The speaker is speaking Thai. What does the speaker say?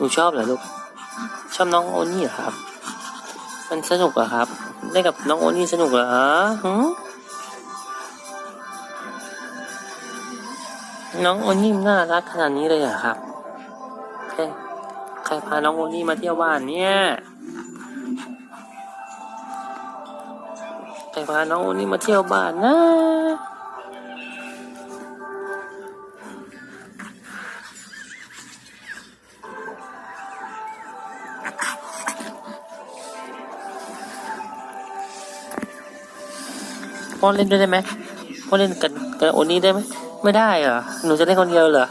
หนูชอบเหรอลูก ชอบน้องโอนี่เหรอครับ มันสนุกเหรอครับเล่นกับน้องโอนี่สนุกเหรอหืน้องโอนี่น่ารักขนาดนี้เลยเหรอครับใครใครพาน้องโอนี่มาเที่ยวบ้านเนี่ยใครพาน้องโอนี่มาเที่ยวบ้านนะ พ่อเล่นด้วยได้ไหมพ่อเล่นกันกับโอนี้ได้ไหมไม่ได้เหรอหนูจะเล่นคนเดียวเหรอ